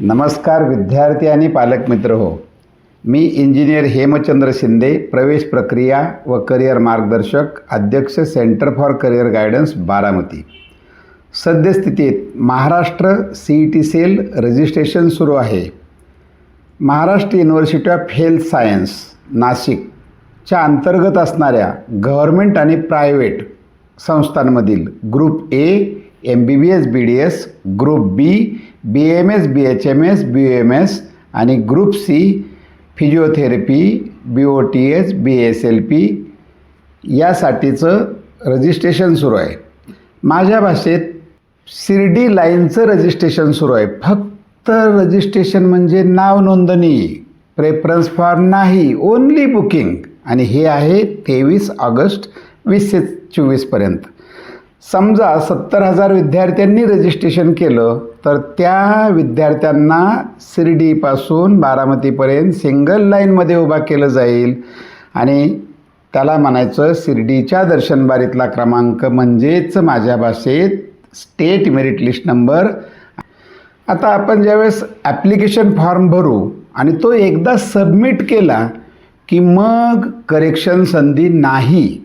नमस्कार विद्यार्थी आणि पालक मित्र हो. मी इंजिनियर हेमचंद्र शिंदे प्रवेश प्रक्रिया व करिअर मार्गदर्शक अध्यक्ष centre for career guidance Baramati. सद्यस्थितीत Maharashtra C E T cell registration सुरू आहे. Maharashtra university of health science नाशिकच्या अंतर्गत असणाऱ्या गव्हर्मेंट आणि प्रायव्हेट संस्थांमधील group A M B B S B D S group B B M S B H M S B M S आणि group C physiotherapy B O T B S L P P यासाठीचं registration सुरू आहे. माझ्या भाषेत Shirdi लाईनचं registration सुरू आहे. फक्त registration म्हणजे नाव नोंदणी प्रेफरन्स फॉर्म नाही ओन्ली बुकिंग. आणि हे आहे तेवीस ऑगस्ट वीसशे चोवीसपर्यंत समजा सत्तर हजार विद्यार्थ्यांनी रजिस्ट्रेशन केलं तर त्या विद्यार्थ्यांना शिर्डीपासून बारामतीपर्यंत सिंगल लाईनमध्ये उभा केलं जाईल. आणि त्याला म्हणायचं शिर्डीच्या दर्शनबारीतला क्रमांक म्हणजेच माझ्या भाषेत स्टेट मेरिट लिस्ट नंबर आता आपण ज्यावेळेस ॲप्लिकेशन फॉर्म भरू आणि तो एकदा सबमिट केला की मग करेक्शन संधी नाही.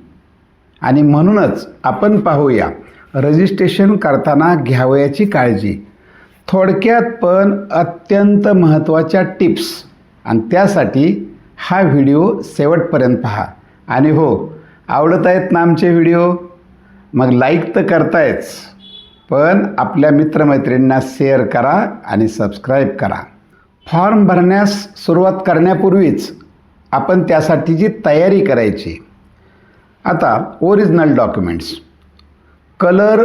आणि म्हणूनच आपण पाहूया रजिस्ट्रेशन करताना घ्यावयाची काळजी. थोडक्यात पण अत्यंत महत्त्वाच्या टिप्स. आणि त्यासाठी हा व्हिडिओ शेवटपर्यंत पहा. आणि हो आवडत आहेत ना आमचे व्हिडिओ? मग लाईक तर करतायच पण आपल्या मित्रमैत्रिणींना शेअर करा आणि सबस्क्राईब करा. फॉर्म भरण्यास सुरुवात करण्यापूर्वीच आपण त्यासाठीची तयारी करायची आता ओरिजिनल डॉक्युमेंट्स कलर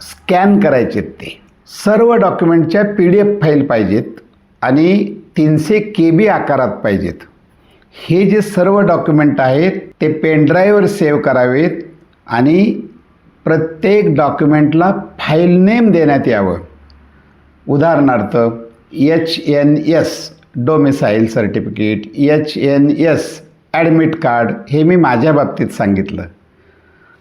स्कॅन करायचेत ते. सर्व डॉक्युमेंटच्या पी डी एफ फाईल पाहिजेत आणि तीनशे के बी आकारात पाहिजेत. हे जे सर्व डॉक्युमेंट आहेत ते पेनड्राईव्हवर सेव्ह करावेत आणि प्रत्येक डॉक्युमेंटला फाईल नेम देण्यात यावं. उदाहरणार्थ H N S domicile certificate H N S admit card हे मी माझ्या बाबतीत सांगितलं.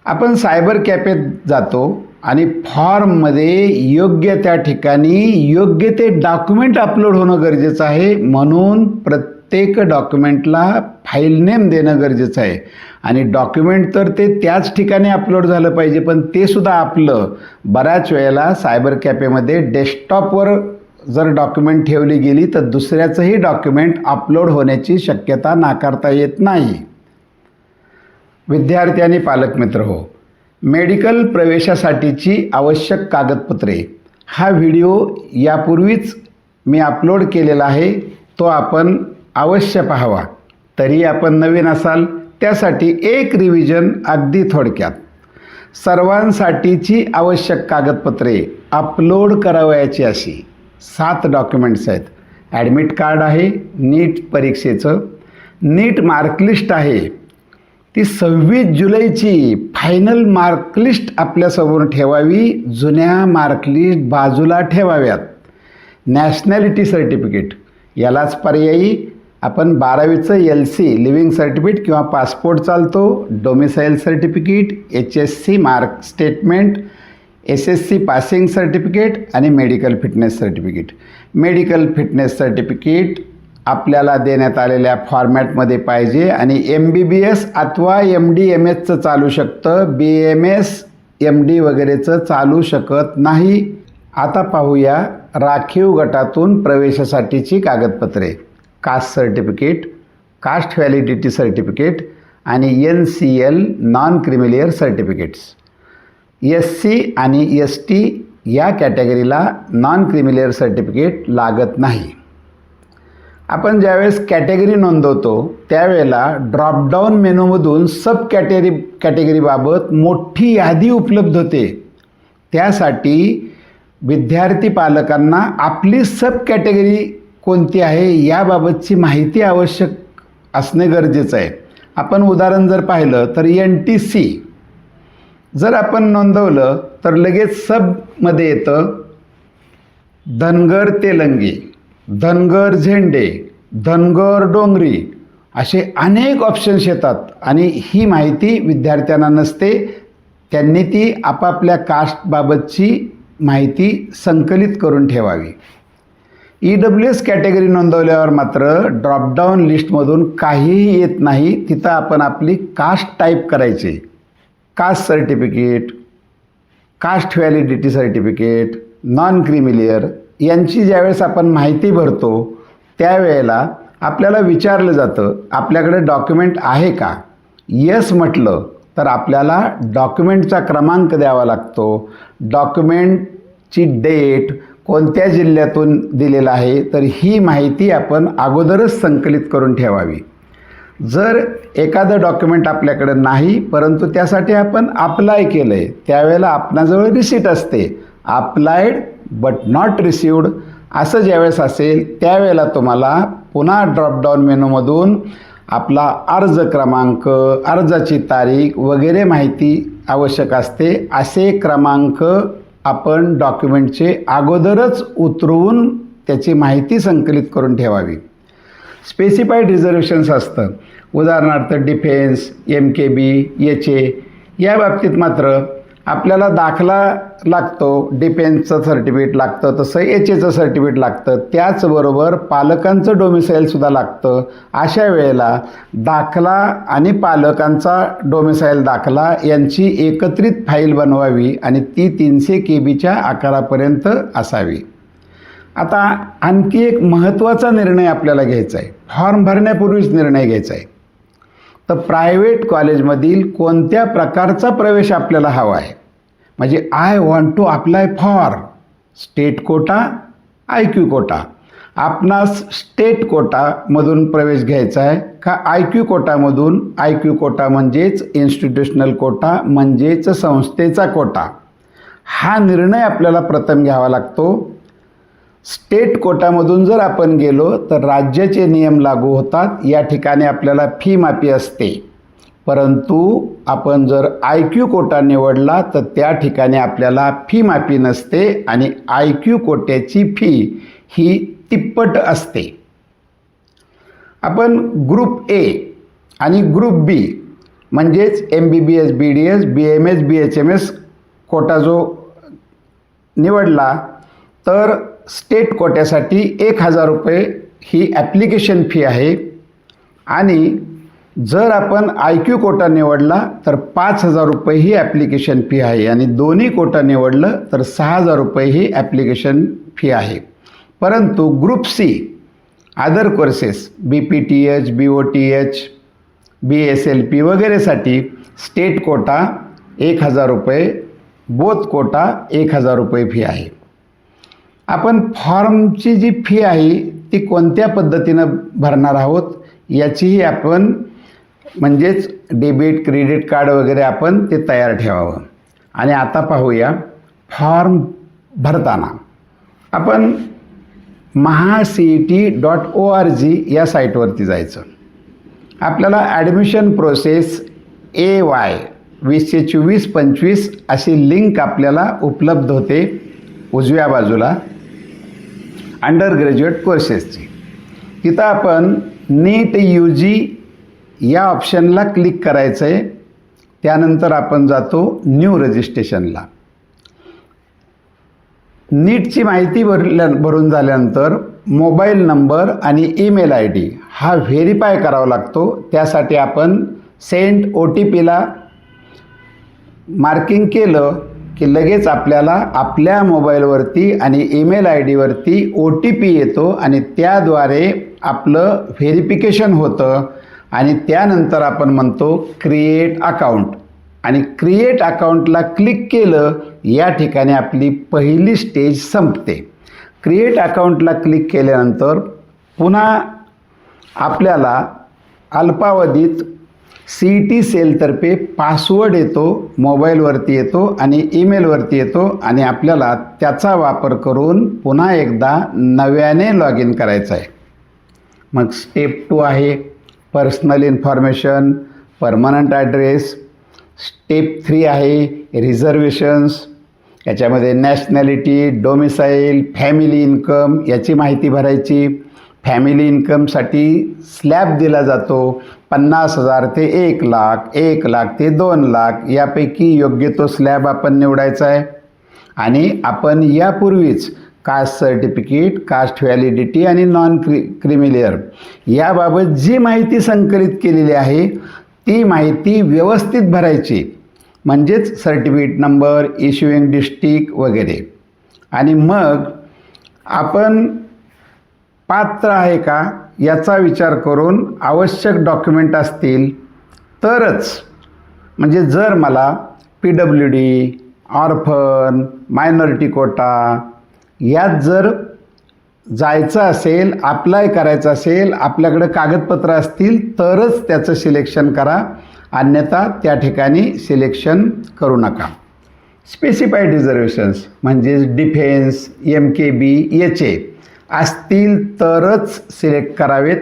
आपण सायबर कॅफेत जातो आणि फॉर्ममध्ये योग्य त्या ठिकाणी योग्य ते डॉक्युमेंट अपलोड होणं गरजेचं आहे म्हणून प्रत्येक डॉक्युमेंटला फाईल नेम देणं गरजेचं आहे. आणि डॉक्युमेंट तर ते त्याच ठिकाणी अपलोड झालं पाहिजे पण ते सुद्धा आपलं बऱ्याच वेळेला सायबर कॅफेमध्ये डेस्कटॉपवर जर डॉक्युमेंट ठेवली गेली तर दुसऱ्याचंही डॉक्युमेंट अपलोड होण्याची शक्यता नाकारता येत नाही. विद्यार्थी आणि पालक मित्र हो मेडिकल प्रवेशासाठीची आवश्यक कागदपत्रे. हा व्हिडिओ यापूर्वीच मी अपलोड केलेला आहे तो आपण अवश्य पाहावा. तरी आपण नवीन असाल त्यासाठी एक रिव्हिजन अगदी थोडक्यात. सर्वांसाठीची आवश्यक कागदपत्रे अपलोड करावयाची अशी. सात डॉक्युमेंट्स आहेत. ॲडमिट कार्ड आहे नीट परीक्षेचं. नीट मार्कलिस्ट आहे. ती सव्वीस जुलैची फायनल मार्कलिस्ट आपल्यासमोर ठेवावी जुन्या मार्कलिस्ट बाजूला ठेवाव्यात. नॅशनॅलिटी सर्टिफिकेट यालाच पर्यायी आपण बारावीचं एल सी लिव्हिंग सर्टिफिकेट किंवा पासपोर्ट चालतो domicile certificate H S C mark statement S S C passing certificate आणि medical fitness certificate. Medical fitness certificate आपल्याला देण्यात आलेल्या फॉर्मॅटमध्ये पाहिजे आणि एम बी बी एस अथवा एम डी एम एसचं चालू शकतं. B M S M D वगैरेचं चालू शकत नाही. आता पाहूया राखीव गटातून प्रवेशासाठीची कागदपत्रे. Caste certificate caste validity certificate आणि N C L non creamy layer certificates S C आणि एस टी या कॅटेगरीला नॉन क्रिमिलेअर सर्टिफिकेट लागत नाही. आपण ज्यावेळेस कॅटेगरी नोंदवतो त्यावेळेला ड्रॉपडाऊन मेनूमधून सब कॅटेगरी कॅटेगरीबाबत मोठी यादी उपलब्ध होते. त्यासाठी विद्यार्थी पालकांना आपली सब कॅटेगरी कोणती आहे याबाबतची माहिती आवश्यक असणे गरजेचं आहे. आपण उदाहरण जर पाहिलं तर एन टी सी जर आपण नोंदवलं तर लगेच सबमध्ये येतं धनगर तेलंगी धनगर झेंडे धनगर डोंगरी असे अनेक ऑप्शन्स येतात. आणि ही माहिती विद्यार्थ्यांना नसते त्यांनी ती आपापल्या कास्टबाबतची माहिती संकलित करून ठेवावी. ई डब्ल्यू एस कॅटेगरी नोंदवल्यावर मात्र ड्रॉपडाऊन लिस्टमधून काहीही येत नाही तिथं आपण आपली कास्ट टाईप करायची. Caste certificate caste validity certificate non creamy layer यांची ज्यावेळेस आपण माहिती भरतो त्यावेळेला आपल्याला विचारलं जातं आपल्याकडे डॉक्युमेंट आहे का? यस म्हटलं तर आपल्याला डॉक्युमेंटचा क्रमांक द्यावा लागतो. डॉक्युमेंटची डेट कोणत्या जिल्ह्यातून दिलेला आहे तर ही माहिती आपण अगोदरच संकलित करून ठेवावी. जर एखादं डॉक्युमेंट आपल्याकडे नाही परंतु त्यासाठी आपण अप्लाय केलं आहे त्यावेळेला आपणाजवळ रिसिट असते. अप्लायड बट नॉट रिसिवड असं ज्यावेळेस असेल त्यावेळेला तुम्हाला पुन्हा ड्रॉपडाऊन मेनूमधून आपला अर्ज क्रमांक अर्जाची तारीख वगैरे माहिती आवश्यक असते. असे क्रमांक आपण डॉक्युमेंटचे अगोदरच उतरवून त्याची माहिती संकलित करून ठेवावी. स्पेसिफाईड रिझर्वेशन्स असतं. उदाहरणार्थ defence M K B H A या बाबतीत मात्र आपल्याला दाखला लागतो डिफेन्सचं सर्टिफिकेट लागतं तसं एच एचं सर्टिफिकेट लागतं. त्याचबरोबर पालकांचं डोमिसाईलसुद्धा लागतं. अशा वेळेला दाखला आणि पालकांचा डोमिसाईल दाखला यांची एकत्रित फाईल बनवावी आणि ती तीनशे के बीच्या आकारापर्यंत असावी. आता आणखी एक महत्त्वाचा निर्णय आपल्याला घ्यायचा आहे. फॉर्म भरण्यापूर्वीच निर्णय घ्यायचा आहे. तर प्रायव्हेट कॉलेजमधील कोणत्या प्रकारचा प्रवेश आपल्याला हवा आहे? म्हणजे I want to apply for state quota I Q quota आपणास स्टेट कोटामधून प्रवेश घ्यायचा आहे का आय क्यू कोटामधून आय क्यू कोटा म्हणजेच इन्स्टिट्यूशनल कोटा म्हणजेच संस्थेचा कोटा हा निर्णय आपल्याला प्रथम घ्यावा लागतो. स्टेट कोटामधून जर आपण गेलो तर राज्याचे नियम लागू होतात. या ठिकाणी आपल्याला फी माफी असते. परंतु आपण जर आय क्यू कोटा निवडला तर त्या ठिकाणी आपल्याला फी माफी नसते आणि आय क्यू कोट्याची फी ही तिप्पट असते. आपण ग्रुप ए आणि ग्रुप बी म्हणजेच M B B S B D S B M S B H M S quota जो निवडला तर स्टेट कोट्यासाठी एक हजार रुपये ही ॲप्लिकेशन फी आहे. आणि जर आपण आय क्यू कोटा निवडला तर पाच हजार रुपये ही ॲप्लिकेशन फी आहे. आणि दोन्ही कोटा निवडलं तर सहा हजार रुपये ही ॲप्लिकेशन फी आहे. परंतु group C other courses B P T H B O T H B S L P वगैरेसाठी स्टेट कोटा एक हजार रुपये बोथ कोटा एक हजार रुपये फी आहे. आपण फॉर्मची जी फी आहे ती कोणत्या पद्धतीनं भरणार आहोत याचीही आपण म्हणजेच डेबिट क्रेडिट कार्ड वगैरे आपण ते तयार ठेवावं. आणि आता पाहूया फॉर्म भरताना. आपण Maha C E T dot O R G या साईटवरती जायचं. आपल्याला ॲडमिशन प्रोसेस ए वाय वीसशे चोवीस पंचवीस अशी लिंक आपल्याला उपलब्ध होते. उजव्या बाजूला अंडर ग्रॅज्युएट कोर्सेसची तिथं आपण नीट यू जी या ऑप्शनला क्लिक करायचं आहे त्यानंतर आपण जातो न्यू रजिस्ट्रेशनला नीटची माहिती भरल्या भरून झाल्यानंतर मोबाईल नंबर आणि ईमेल आय डी हा व्हेरीफाय करावा लागतो. त्यासाठी आपण सेंट ओ टी पीला मार्किंग केलं. की लगेच आपल्याला आपल्या मोबाईलवरती आणि ईमेल आय डीवरती ओ टी पी येतो आणि त्याद्वारे आपलं व्हेरिफिकेशन होतं आणि त्यानंतर आपण म्हणतो क्रिएट अकाउंट. आणि क्रिएट अकाउंटला क्लिक केलं या ठिकाणी आपली पहिली स्टेज संपते. क्रिएट अकाउंटला क्लिक केल्यानंतर पुन्हा आपल्याला अल्पावधीत सी ई टी सेलतर्फे पासवर्ड येतो मोबाईलवरती येतो आणि ईमेलवरती येतो आणि आपल्याला त्याचा वापर करून पुन्हा एकदा नव्याने लॉग इन करायचं आहे. मग स्टेप टू आहे personal information permanent address step three आहे रिझर्वेशन्स याच्यामध्ये नॅशनॅलिटी डोमिसाईल फॅमिली इन्कम याची माहिती भरायची. फॅमिली इन्कमसाठी स्लॅब दिला जातो. पन्नास हजार ते एक लाख एक लाख ते दोन लाख यापैकी योग्य तो स्लॅब आपण निवडायचा आहे. आणि आपण यापूर्वीच कास्ट सर्टिफिकेट कास्ट व्हॅलिडिटी आणि नॉन क्रि क्रिमिलेअर याबाबत जी माहिती संकलित केलेली आहे ती माहिती व्यवस्थित भरायची. म्हणजेच सर्टिफिकेट नंबर इश्युईंग डिस्ट्रिक्ट वगैरे. आणि मग आपण पात्र आहे का याचा विचार करून आवश्यक डॉक्युमेंट असतील तरच. म्हणजे जर मला P W D orphan minority quota यात जर जायचं असेल अप्लाय करायचं असेल आपल्याकडे कागदपत्र असतील तरच त्याचं सिलेक्शन करा. अन्यथा त्या ठिकाणी सिलेक्शन करू नका. स्पेसिफाईड रिझर्वेशन्स म्हणजेच defence M K B H A असतील तरच सिलेक्ट करावेत.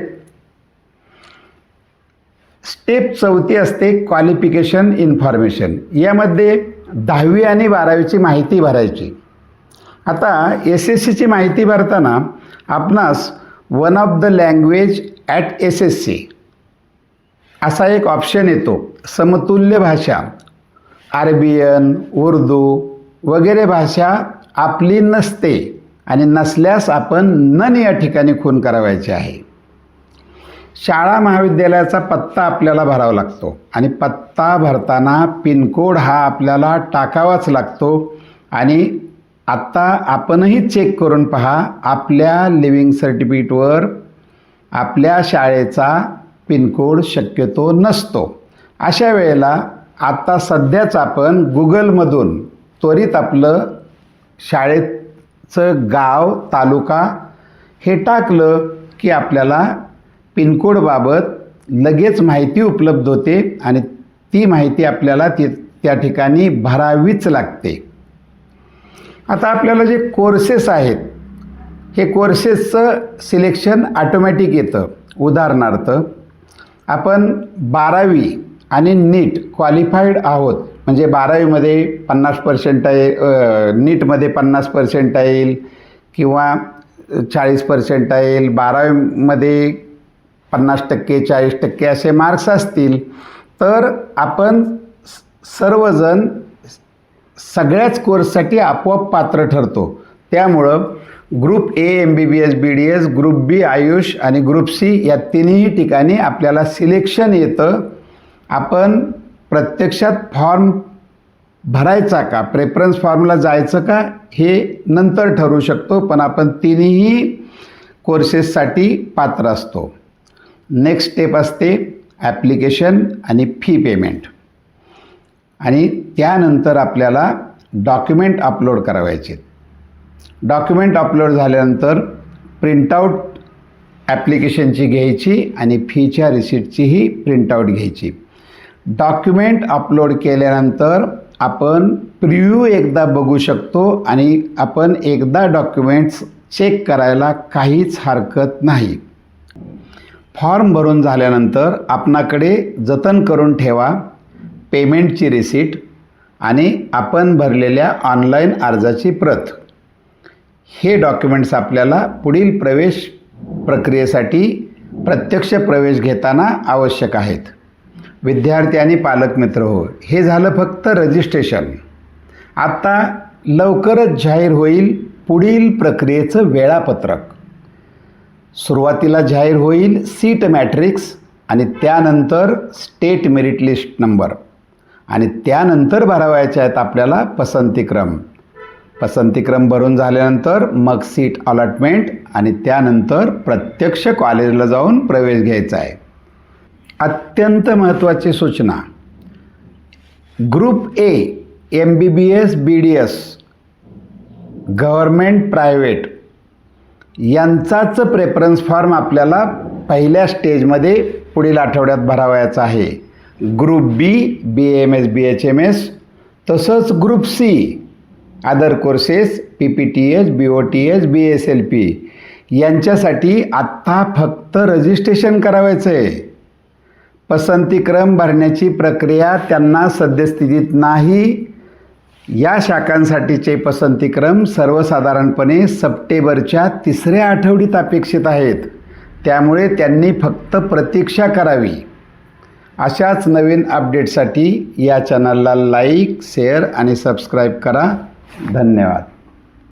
स्टेप चौथी असते क्वालिफिकेशन इन्फॉर्मेशन यामध्ये दहावी आणि बारावीची माहिती भरायची. आता एस एस सीची माहिती भरताना आपणास one of the language at S S C असा एक ऑप्शन येतो. समतुल्य भाषा. अरबियन उर्दू वगैरे भाषा आपली नसते. आणि नसल्यास आपण नन या ठिकाणी खून करावायचे आहे. शाळा महाविद्यालयाचा पत्ता आपल्याला भरावा लागतो आणि पत्ता भरताना पिनकोड हा आपल्याला टाकावाच लागतो आणि आत्ता आपणही चेक करून पहा आपल्या लिव्हिंग सर्टिफिकेटवर आपल्या शाळेचा पिनकोड शक्यतो नसतो. अशा वेळेला आत्ता सध्याच आपण गुगलमधून त्वरित आपलं शाळेत चं गाव तालुका हे टाकलं की आपल्याला पिनकोडबाबत लगेच माहिती उपलब्ध होते आणि ती माहिती आपल्याला ती त्या ठिकाणी भरावीच लागते. आता आपल्याला जे कोर्सेस आहेत हे कोर्सेसचं सिलेक्शन ऑटोमॅटिक येतं. उदाहरणार्थ आपण बारावी आणि नीट क्वालिफाईड आहोत. म्हणजे बारावीमध्ये पन्नास पर्सेंट आहे नीटमध्ये पन्नास पर्सेंटाईल किंवा चाळीस पर्सेंटाईल बारावीमध्ये पन्नास टक्के चाळीस टक्के असे मार्क्स असतील. तर आपण सर्वजण सगळ्याच कोर्ससाठी आपोआप पात्र ठरतो. त्यामुळं group A M B B S B D S group B AYUSH आणि ग्रुप सी या तिन्ही ठिकाणी आपल्याला सिलेक्शन येतं. आपण प्रत्यक्षात फॉर्म भरायचा का? प्रेफरन्स फॉर्मला जायचं का? हे नंतर ठरवू शकतो पण आपण तिन्ही कोर्सेससाठी पात्र असतो. नेक्स्ट स्टेप असते ॲप्लिकेशन आणि फी पेमेंट आणि त्यानंतर आपल्याला डॉक्युमेंट अपलोड करावायचे डॉक्युमेंट अपलोड झाल्यानंतर प्रिंटआउट ॲप्लिकेशनची घ्यायची आणि फीच्या रिसिप्टचीही प्रिंटआउट घ्यायची. डॉक्युमेंट अपलोड केल्यानंतर आपण प्रिव्ह्यू एकदा बघू शकतो आणि आपण एकदा डॉक्युमेंट्स चेक करायला काहीच हरकत नाही. फॉर्म भरून झाल्यानंतर आपणाकडे जतन करून ठेवा पेमेंटची रिसीट आणि आपण भरलेल्या ऑनलाईन अर्जाची प्रत. हे डॉक्युमेंट्स आपल्याला पुढील प्रवेश प्रक्रियेसाठी प्रत्यक्ष प्रवेश घेताना आवश्यक आहेत. विद्यार्थी आणि पालक मित्र हो. हे झालं फक्त रजिस्ट्रेशन आत्ता लवकरच जाहीर होईल पुढील प्रक्रियेचं वेळापत्रक. सुरुवातीला जाहीर होईल सीट मॅट्रिक्स आणि त्यानंतर स्टेट मेरिट लिस्ट नंबर आणि त्यानंतर भरावायचे आहेत आपल्याला पसंतीक्रम पसंतीक्रम भरून झाल्यानंतर मग सीट अलॉटमेंट आणि त्यानंतर प्रत्यक्ष कॉलेजला जाऊन प्रवेश घ्यायचा आहे. अत्यंत महत्त्वाची सूचना. Group A M B B S B D S government private यांचाच प्रेफरन्स फॉर्म आपल्याला पहिल्या स्टेजमध्ये पुढील आठवड्यात भरावायचा आहे. Group B B M S B H M S तसंच group C other courses P P T H B O T H B S L P यांच्यासाठी आत्ता फक्त रजिस्ट्रेशन करावायचं आहे पसंतीक्रम भरण्याची प्रक्रिया त्यांना सद्यस्थितीत नाही. या शाखांसाठीचे पसंतीक्रम सर्वसाधारणपणे सप्टेंबरच्या तिसऱ्या आठवडीत अपेक्षित आहेत. त्यामुळे त्यांनी फक्त प्रतीक्षा करावी. अशाच नवीन अपडेटसाठी या चॅनलला लाईक शेअर आणि सबस्क्राईब करा. धन्यवाद.